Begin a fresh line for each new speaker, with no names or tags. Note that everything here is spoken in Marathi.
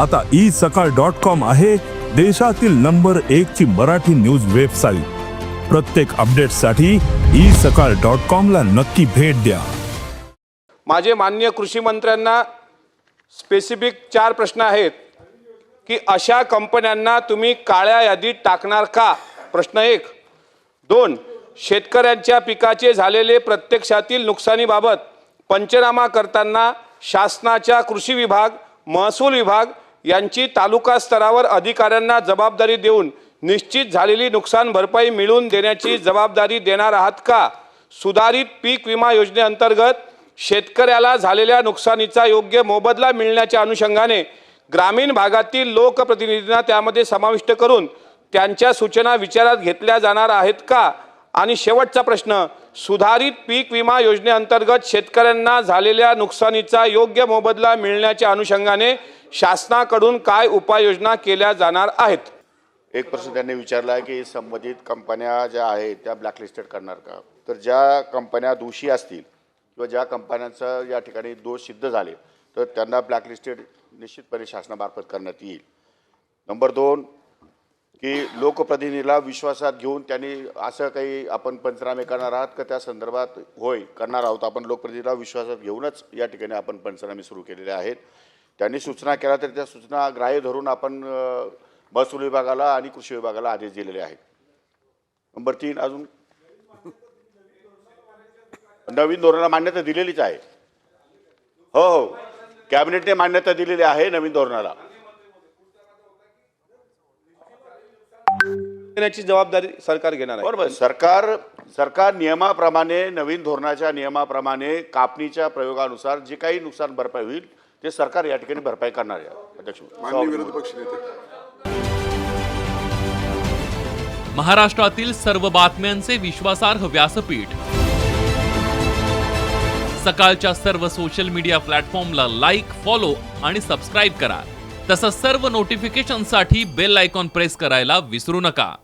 आता ई सकाळ डॉट कॉम आहे देशातील नंबर एक ची मराठी न्यूज वेबसाईट. प्रत्येक अपडेटसाठी ई सकाळ डॉट कॉम ला नक्की भेट द्या.
माझे माननीय कृषी मंत्र्यांना स्पेसिफिक चार प्रश्न आहेत की अशा कंपन्यांना तुम्ही काळ्या यादीत टाकणार का? प्रश्न एक. दोन शेतकऱ्यांच्या पिकाचे झालेले प्रत्यक्षातील नुकसानीबाबत पंचनामा करताना शासनाच्या कृषी विभाग महसूल विभाग यांची तालुका स्तरावर अधिकाऱ्यांना जबाबदारी देऊन निश्चित झालेली नुकसान भरपाई मिळवून देण्याची जबाबदारी देणार आहात का? सुधारित पीक विमा योजनेअंतर्गत शेतकऱ्याला झालेल्या नुकसानीचा योग्य मोबदला मिळण्याच्या अनुषंगाने ग्रामीण भागातील लोकप्रतिनिधींना त्यामध्ये समाविष्ट करून त्यांच्या सूचना विचारात घेतल्या जाणार आहेत का? आणि शेवटचा प्रश्न सुधारित पीक विमा योजनेअंतर्गत शेतकऱ्यांना झालेल्या नुकसानीचा योग्य मोबदला मिळण्याच्या अनुषंगाने शासनाकडून काय उपाययोजना केल्या जाणार आहेत?
एक प्रश्न त्यांनी विचारला आहे की संबंधित कंपन्या ज्या आहेत त्या ब्लॅकलिस्टेड करणार का? तर ज्या कंपन्या दोषी असतील किंवा ज्या कंपन्यांचा या ठिकाणी दोष सिद्ध झाले तर त्यांना ब्लॅकलिस्टेड निश्चितपणे शासनामार्फत करण्यात येईल. नंबर दोन की लोकप्रतिनिधीला विश्वासात घेऊन त्यांनी असं काही आपण पंचनामे करणार आहात का? त्या संदर्भात होय करणार आहोत. आपण लोकप्रतिनिधीला विश्वासात घेऊनच या ठिकाणी आपण पंचनामे सुरू केलेले आहेत. त्यांनी सूचना केल्या तर त्या सूचना ग्राह्य धरून आपण महसूल विभागाला आणि कृषी विभागाला आदेश दिलेले आहेत. नंबर तीन अजून? नवीन धोरणाला मान्यता दिलेलीच आहे. हो हो. कॅबिनेटने मान्यता दिलेली आहे नवीन धोरणाला.
जबाबदारी सरकार घेणार आहे.
बरोबर. सरकार सरकार नियमाप्रमाणे नवीन धोरणाच्या नियमाप्रमाणे कापणीच्या प्रयोगानुसार जे काही नुकसान भरपाई होईल ते सरकार या ठिकाणी भरपाई करणार आहे अध्यक्ष.
माननीय विरोधी पक्षनेते
महाराष्ट्रातील सर्व बातम्यांचे विश्वासार्ह व्यासपीठ. सकाळच्या सर्व सोशल मीडिया प्लॅटफॉर्मला लाईक फॉलो आणि सबस्क्राईब करा. तसंच सर्व नोटिफिकेशनसाठी बेल आयकॉन प्रेस करायला विसरू नका.